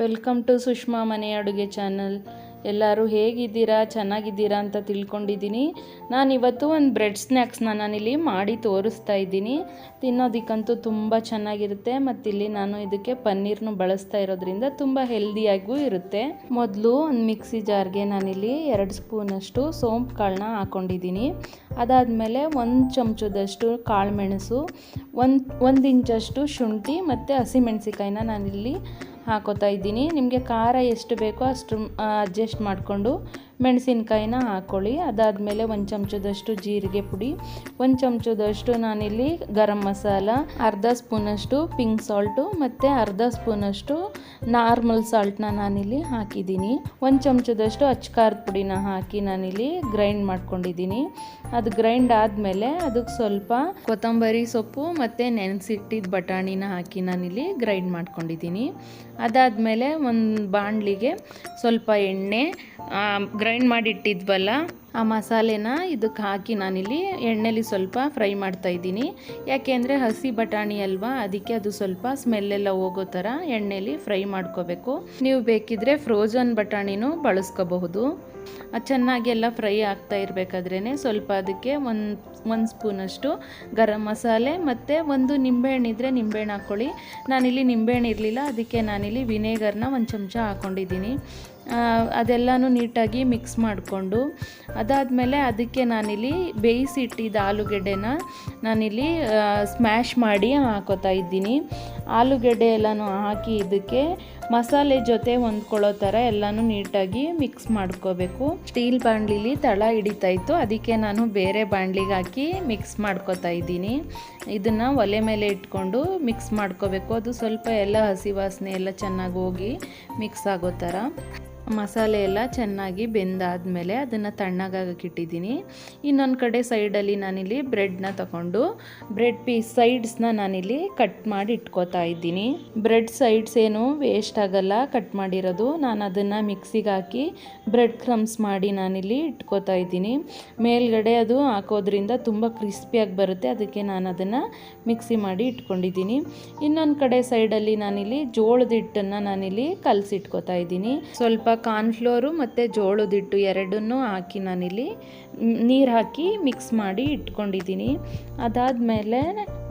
Welcome to Sushma ಮನೆ ಅಡುಗೆ channel. ಎಲ್ಲರೂ ಹೇಗಿದ್ದೀರಾ? ಚೆನ್ನಾಗಿದ್ದೀರಾ ಅಂತ ತಿಳ್ಕೊಂಡಿದ್ದೀನಿ. ನಾನಿವತ್ತು ಒಂದು ಬ್ರೆಡ್ ಸ್ನ್ಯಾಕ್ಸ್ನ ನಾನಿಲ್ಲಿ ಮಾಡಿ ತೋರಿಸ್ತಾ ಇದ್ದೀನಿ. ತಿನ್ನೋದಕ್ಕಂತೂ ತುಂಬ ಚೆನ್ನಾಗಿರುತ್ತೆ. ಮತ್ತಿಲ್ಲಿ ನಾನು ಇದಕ್ಕೆ ಪನ್ನೀರ್ನು ಬಳಸ್ತಾ ಇರೋದ್ರಿಂದ ತುಂಬ ಹೆಲ್ದಿಯಾಗೂ ಇರುತ್ತೆ. ಮೊದಲು ಒಂದು ಮಿಕ್ಸಿ ಜಾರ್ಗೆ ನಾನಿಲ್ಲಿ ಎರಡು ಸ್ಪೂನಷ್ಟು ಸೋಂಪು ಕಾಳನ್ನ ಹಾಕ್ಕೊಂಡಿದ್ದೀನಿ ಅದಾದಮೇಲೆ ಒಂದು ಚಮಚದಷ್ಟು ಕಾಳುಮೆಣಸು, ಒಂದು ಒಂದು ಇಂಚಷ್ಟು ಶುಂಠಿ ಮತ್ತು ಹಸಿಮೆಣಸಿಕಾಯಿನ ನಾನಿಲ್ಲಿ ಹಾಕೋತಾ ಇದ್ದೀನಿ. ನಿಮಗೆ ಖಾರ ಎಷ್ಟು ಬೇಕೋ ಅಷ್ಟು ಅಡ್ಜಸ್ಟ್ ಮಾಡಿಕೊಂಡು ಮೆಣಸಿನ್ಕಾಯಿನ ಹಾಕ್ಕೊಳ್ಳಿ ಅದಾದಮೇಲೆ ಒಂದು ಚಮಚದಷ್ಟು ಜೀರಿಗೆ ಪುಡಿ, ಒಂದು ಚಮಚದಷ್ಟು ನಾನಿಲ್ಲಿ ಗರಂ ಮಸಾಲ, ಅರ್ಧ ಸ್ಪೂನಷ್ಟು ಪಿಂಕ್ ಸಾಲ್ಟು ಮತ್ತು ಅರ್ಧ ಸ್ಪೂನಷ್ಟು ನಾರ್ಮಲ್ ಸಾಲ್ಟ್ನ ನಾನಿಲ್ಲಿ ಹಾಕಿದ್ದೀನಿ. ಒಂದು ಚಮಚದಷ್ಟು ಅಚ್ಕಾರದ ಪುಡಿನ ಹಾಕಿ ನಾನಿಲ್ಲಿ ಗ್ರೈಂಡ್ ಮಾಡ್ಕೊಂಡಿದ್ದೀನಿ. ಅದು ಗ್ರೈಂಡ್ ಆದಮೇಲೆ ಅದಕ್ಕೆ ಸ್ವಲ್ಪ ಕೊತ್ತಂಬರಿ ಸೊಪ್ಪು ಮತ್ತು ನೆನೆಸಿಟ್ಟಿದ್ದ ಬಟಾಣಿನ ಹಾಕಿ ನಾನಿಲ್ಲಿ ಗ್ರೈಂಡ್ ಮಾಡ್ಕೊಂಡಿದ್ದೀನಿ. ಅದಾದಮೇಲೆ ಒಂದು ಬಾಣಲಿಗೆ ಸ್ವಲ್ಪ ಎಣ್ಣೆ ಗ್ರೈಂಡ್ ಮಾಡಿ ಇಟ್ಟಿದ್ವಲ್ಲ ಆ ಮಸಾಲೆನ ಇದಕ್ಕೆ ಹಾಕಿ ನಾನಿಲ್ಲಿ ಎಣ್ಣೆಲಿ ಸ್ವಲ್ಪ ಫ್ರೈ ಮಾಡ್ತಾ ಇದ್ದೀನಿ. ಯಾಕೆಂದರೆ ಹಸಿ ಬಟಾಣಿ ಅಲ್ವಾ, ಅದಕ್ಕೆ ಅದು ಸ್ವಲ್ಪ ಸ್ಮೆಲ್ಲೆಲ್ಲ ಹೋಗೋ ಥರ ಎಣ್ಣೆಲಿ ಫ್ರೈ ಮಾಡ್ಕೋಬೇಕು. ನೀವು ಬೇಕಿದ್ರೆ ಫ್ರೋಜನ್ ಬಟಾಣಿನೂ ಬಳಸ್ಕೋಬಹುದು. ಚೆನ್ನಾಗಿ ಎಲ್ಲ ಫ್ರೈ ಆಗ್ತಾ ಇರಬೇಕಾದ್ರೇ ಸ್ವಲ್ಪ ಅದಕ್ಕೆ ಒಂದು ಒಂದು ಸ್ಪೂನಷ್ಟು ಗರಂ ಮಸಾಲೆ ಮತ್ತು ಒಂದು ನಿಂಬೆಹಣ್ಣಿದ್ರೆ ನಿಂಬೆಹಣ್ಣು ಹಾಕ್ಕೊಳ್ಳಿ ನಾನಿಲ್ಲಿ ನಿಂಬೆಹಣ್ಣು ಇರಲಿಲ್ಲ, ಅದಕ್ಕೆ ನಾನಿಲ್ಲಿ ವಿನೇಗರ್ನ ಒಂದು ಚಮಚ ಹಾಕ್ಕೊಂಡಿದ್ದೀನಿ ಅದೆಲ್ಲನೂ ನೀಟಾಗಿ ಮಿಕ್ಸ್ ಮಾಡಿಕೊಂಡು ಅದಾದಮೇಲೆ ಅದಕ್ಕೆ ನಾನಿಲ್ಲಿ ಬೇಯಿಸಿಟ್ಟಿದ್ದ ಆಲೂಗೆಡ್ಡೆನ ನಾನಿಲ್ಲಿ ಸ್ಮ್ಯಾಶ್ ಮಾಡಿ ಹಾಕೋತಾ ಇದ್ದೀನಿ. ಆಲೂಗೆಡ್ಡೆ ಎಲ್ಲನೂ ಹಾಕಿ ಇದಕ್ಕೆ ಮಸಾಲೆ ಜೊತೆ ಹೊಂದ್ಕೊಳ್ಳೋ ಥರ ಎಲ್ಲನೂ ನೀಟಾಗಿ ಮಿಕ್ಸ್ ಮಾಡ್ಕೋಬೇಕು. ಸ್ಟೀಲ್ ಬಾಣಲಿಲಿ ತಳ ಹಿಡಿತಾಯಿತ್ತು ಅದಕ್ಕೆ ನಾನು ಬೇರೆ ಬಾಣಲಿಗೆ ಹಾಕಿ ಮಿಕ್ಸ್ ಮಾಡ್ಕೋತಾ ಇದ್ದೀನಿ. ಇದನ್ನು ಒಲೆ ಮೇಲೆ ಇಟ್ಕೊಂಡು ಮಿಕ್ಸ್ ಮಾಡ್ಕೋಬೇಕು. ಅದು ಸ್ವಲ್ಪ ಎಲ್ಲ ಹಸಿ ವಾಸನೆ ಎಲ್ಲ ಚೆನ್ನಾಗಿ ಹೋಗಿ ಮಿಕ್ಸ್ ಆಗೋ ಥರ. ಮಸಾಲೆ ಎಲ್ಲ ಚೆನ್ನಾಗಿ ಬೆಂದಾದಮೇಲೆ ಅದನ್ನು ತಣ್ಣಗಾಗಕ್ಕೆ ಇಟ್ಟಿದ್ದೀನಿ. ಇನ್ನೊಂದು ಕಡೆ ಸೈಡಲ್ಲಿ ನಾನಿಲ್ಲಿ ಬ್ರೆಡ್ನ ತಗೊಂಡು, ಬ್ರೆಡ್ ಪೀಸ್ ಸೈಡ್ಸ್ನ ನಾನಿಲ್ಲಿ ಕಟ್ ಮಾಡಿ ಇಟ್ಕೋತಾ ಇದ್ದೀನಿ. ಬ್ರೆಡ್ ಸೈಡ್ಸ್ ಏನು ವೇಸ್ಟ್ ಆಗಲ್ಲ, ಕಟ್ ಮಾಡಿರೋದು. ನಾನು ಅದನ್ನು ಮಿಕ್ಸಿಗೆ ಹಾಕಿ ಬ್ರೆಡ್ ಕ್ರಮ್ಸ್ ಮಾಡಿ ನಾನಿಲ್ಲಿ ಇಟ್ಕೋತಾ ಇದ್ದೀನಿ. ಮೇಲ್ಗಡೆ ಅದು ಹಾಕೋದ್ರಿಂದ ತುಂಬ ಕ್ರಿಸ್ಪಿಯಾಗಿ ಬರುತ್ತೆ. ಅದಕ್ಕೆ ನಾನು ಅದನ್ನು ಮಿಕ್ಸಿ ಮಾಡಿ ಇಟ್ಕೊಂಡಿದ್ದೀನಿ. ಇನ್ನೊಂದು ಕಡೆ ಸೈಡಲ್ಲಿ ನಾನಿಲ್ಲಿ ಜೋಳದ ಹಿಟ್ಟನ್ನು ನಾನಿಲ್ಲಿ ಕಲಸಿಟ್ಕೋತಾ ಇದ್ದೀನಿ. ಸ್ವಲ್ಪ ಕಾರ್ನ್ಫ್ಲೋರು ಮತ್ತು ಜೋಳದ ಹಿಟ್ಟು ಎರಡನ್ನೂ ಹಾಕಿ ನಾನಿಲ್ಲಿ ನೀರು ಹಾಕಿ ಮಿಕ್ಸ್ ಮಾಡಿ ಇಟ್ಕೊಂಡಿದ್ದೀನಿ. ಅದಾದಮೇಲೆ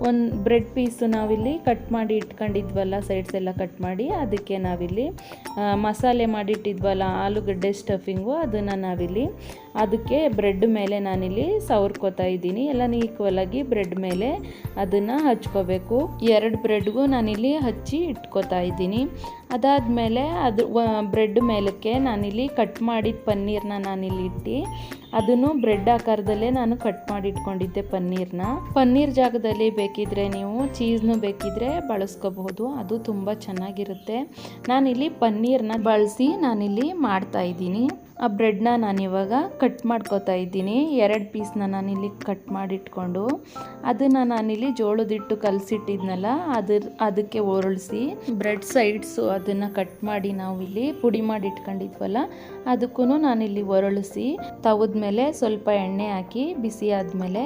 ಒಂದು ಬ್ರೆಡ್ ಪೀಸು ನಾವಿಲ್ಲಿ ಕಟ್ ಮಾಡಿ ಇಟ್ಕೊಂಡಿದ್ವಲ್ಲ, ಸೈಡ್ಸ್ ಎಲ್ಲ ಕಟ್ ಮಾಡಿ, ಅದಕ್ಕೆ ನಾವಿಲ್ಲಿ ಮಸಾಲೆ ಮಾಡಿಟ್ಟಿದ್ವಲ್ಲ, ಆಲೂಗಡ್ಡೆ ಸ್ಟಫಿಂಗು, ಅದನ್ನು ನಾವಿಲ್ಲಿ ಅದಕ್ಕೆ ಬ್ರೆಡ್ ಮೇಲೆ ನಾನಿಲ್ಲಿ ಸವರ್ಕೋತಾ ಇದ್ದೀನಿ. ಎಲ್ಲ ಈಕ್ವಲಾಗಿ ಬ್ರೆಡ್ ಮೇಲೆ ಅದನ್ನು ಹಚ್ಕೋಬೇಕು. ಎರಡು ಬ್ರೆಡ್ಗೂ ನಾನಿಲ್ಲಿ ಹಚ್ಚಿ ಇಟ್ಕೋತಾ ಇದ್ದೀನಿ. ಅದಾದಮೇಲೆ ಅದು ಬ್ರೆಡ್ ಮೇಲಕ್ಕೆ ನಾನಿಲ್ಲಿ ಕಟ್ ಮಾಡಿದ ಪನ್ನೀರ್ನ ನಾನಿಲ್ಲಿ ಇಟ್ಟು ಅದನ್ನು ಬ್ರೆಡ್ ಆಕಾರದಲ್ಲೇ ನಾನು ಕಟ್ ಮಾಡಿ ಇಟ್ಕೊಂಡಿದ್ದೆ ಪನ್ನೀರ್ನ. ಪನ್ನೀರ್ ಜಾಗದಲ್ಲಿ ಬೇಕಿದ್ರೆ ನೀವು ಚೀಸ್ನು ಬೇಕಿದ್ರೆ ಬಳಸ್ಕೋಬಹುದು, ಅದು ತುಂಬ ಚೆನ್ನಾಗಿರುತ್ತೆ. ನಾನಿಲ್ಲಿ ಪನ್ನೀರ್ನ ಬಳಸಿ ನಾನಿಲ್ಲಿ ಮಾಡ್ತಾ ಇದ್ದೀನಿ. ಆ ಬ್ರೆಡ್ನ ನಾನಿವಾಗ ಕಟ್ ಮಾಡ್ಕೋತಾ ಇದ್ದೀನಿ. ಎರಡು ಪೀಸ್ನ ನಾನಿಲ್ಲಿ ಕಟ್ ಮಾಡಿಟ್ಕೊಂಡು ಅದನ್ನು ನಾನಿಲ್ಲಿ ಜೋಳದಿಟ್ಟು ಕಲಸಿಟ್ಟಿದ್ನಲ್ಲ, ಅದ್ರ ಅದಕ್ಕೆ ಒರಳಿಸಿ ಬ್ರೆಡ್ ಸೈಡ್ಸು ಅದನ್ನು ಕಟ್ ಮಾಡಿ ನಾವು ಇಲ್ಲಿ ಪುಡಿ ಮಾಡಿ ಇಟ್ಕೊಂಡಿದ್ವಲ್ಲ ಅದಕ್ಕೂ ನಾನಿಲ್ಲಿ ತವದ ಮೇಲೆ ಸ್ವಲ್ಪ ಎಣ್ಣೆ ಹಾಕಿ ಬಿಸಿ ಆದಮೇಲೆ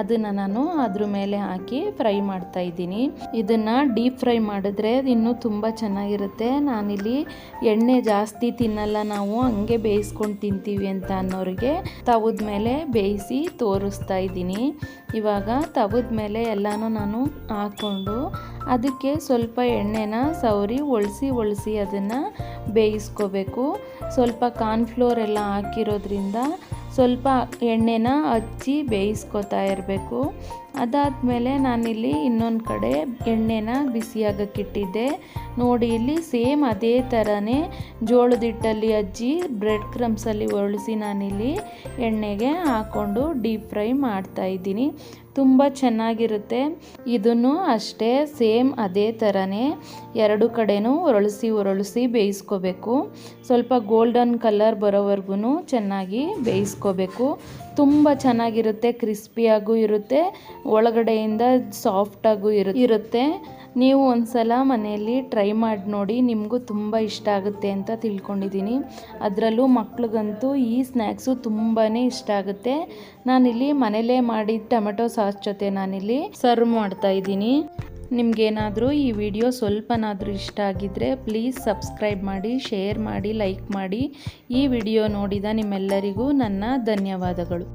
ಅದನ್ನು ನಾನು ಅದ್ರ ಮೇಲೆ ಹಾಕಿ ಫ್ರೈ ಮಾಡ್ತಾ ಇದ್ದೀನಿ. ಇದನ್ನು ಡೀಪ್ ಫ್ರೈ ಮಾಡಿದ್ರೆ ಇನ್ನೂ ತುಂಬ ಚೆನ್ನಾಗಿರುತ್ತೆ. ನಾನಿಲ್ಲಿ ಎಣ್ಣೆ ಜಾಸ್ತಿ ತಿನ್ನಲ್ಲ ನಾವು, ಹಂಗೆ ಬೇಯಿಸ್ಕೊಂಡು ತಿಂತೀವಿ ಅಂತ ಅನ್ನೋರಿಗೆ ತವದ ಮೇಲೆ ಬೇಯಿಸಿ ತೋರಿಸ್ತಾ ಇದ್ದೀನಿ. ಇವಾಗ ತವದ ಮೇಲೆ ಎಲ್ಲನೂ ನಾನು ಹಾಕ್ಕೊಂಡು ಅದಕ್ಕೆ ಸ್ವಲ್ಪ ಎಣ್ಣೆನ ಸವರಿ ಒಳಸಿ ಒಳಸಿ ಅದನ್ನು ಬೇಯಿಸ್ಕೋಬೇಕು. ಸ್ವಲ್ಪ ಕಾರ್ನ್ಫ್ಲೋರ್ ಎಲ್ಲ ಹಾಕಿರೋದ್ರಿಂದ ಸ್ವಲ್ಪ ಎಣ್ಣೆನ ಹಚ್ಚಿ ಬೇಯಿಸ್ಕೊತಾ ಇರಬೇಕು. ಅದಾದಮೇಲೆ ನಾನಿಲ್ಲಿ ಇನ್ನೊಂದು ಕಡೆ ಎಣ್ಣೆನ ಬಿಸಿಯಾಗಕ್ಕಿಟ್ಟಿದ್ದೆ. ನೋಡಿ, ಇಲ್ಲಿ ಸೇಮ್ ಅದೇ ಥರನೇ ಜೋಳದ ಹಿಟ್ಟಲ್ಲಿ ಅಜ್ಜಿ ಬ್ರೆಡ್ ಕ್ರಮ್ಸಲ್ಲಿ ಒರಳಿಸಿ ನಾನಿಲ್ಲಿ ಎಣ್ಣೆಗೆ ಹಾಕ್ಕೊಂಡು ಡೀಪ್ ಫ್ರೈ ಮಾಡ್ತಾ ಇದ್ದೀನಿ. ತುಂಬ ಚೆನ್ನಾಗಿರುತ್ತೆ. ಇದನ್ನು ಅಷ್ಟೇ ಸೇಮ್ ಅದೇ ಥರನೇ ಎರಡು ಕಡೆನೂ ಒರಳಿಸಿ ಒರಳಿಸಿ ಬೇಯಿಸ್ಕೋಬೇಕು. ಸ್ವಲ್ಪ ಗೋಲ್ಡನ್ ಕಲರ್ ಬರೋವರೆಗೂ ಚೆನ್ನಾಗಿ ಬೇಯಿಸ್ಕೋಬೇಕು. ತುಂಬ ಚೆನ್ನಾಗಿರುತ್ತೆ ಕ್ರಿಸ್ಪಿಯಾಗೂ ಇರುತ್ತೆ, ಒಳಗಡೆಯಿಂದ ಸಾಫ್ಟಾಗೂ ಇರು ಇರುತ್ತೆ. ನೀವು ಒಂದ್ಸಲ ಮನೆಯಲ್ಲಿ ಟ್ರೈ ಮಾಡಿ ನೋಡಿ, ನಿಮಗೂ ತುಂಬ ಇಷ್ಟ ಆಗುತ್ತೆ ಅಂತ ತಿಳ್ಕೊಂಡಿದ್ದೀನಿ. ಅದರಲ್ಲೂ ಮಕ್ಳಿಗಂತೂ ಈ ಸ್ನ್ಯಾಕ್ಸು ತುಂಬಾ ಇಷ್ಟ ಆಗುತ್ತೆ. ನಾನಿಲ್ಲಿ ಮನೇಲೇ ಮಾಡಿ ಟೊಮೆಟೊ ಸಾಸ್ ಜೊತೆ ನಾನಿಲ್ಲಿ ಸರ್ವ್ ಮಾಡ್ತಾ ಇದ್ದೀನಿ. ನಿಮಗೇನಾದರೂ ಈ ವಿಡಿಯೋ ಸ್ವಲ್ಪನಾದರೂ ಇಷ್ಟ ಆಗಿದ್ದರೆ ಪ್ಲೀಸ್ ಸಬ್ಸ್ಕ್ರೈಬ್ ಮಾಡಿ ಶೇರ್ ಮಾಡಿ ಲೈಕ್ ಮಾಡಿ ಈ ವಿಡಿಯೋ ನೋಡಿದ ನಿಮ್ಮೆಲ್ಲರಿಗೂ ನನ್ನ ಧನ್ಯವಾದಗಳು.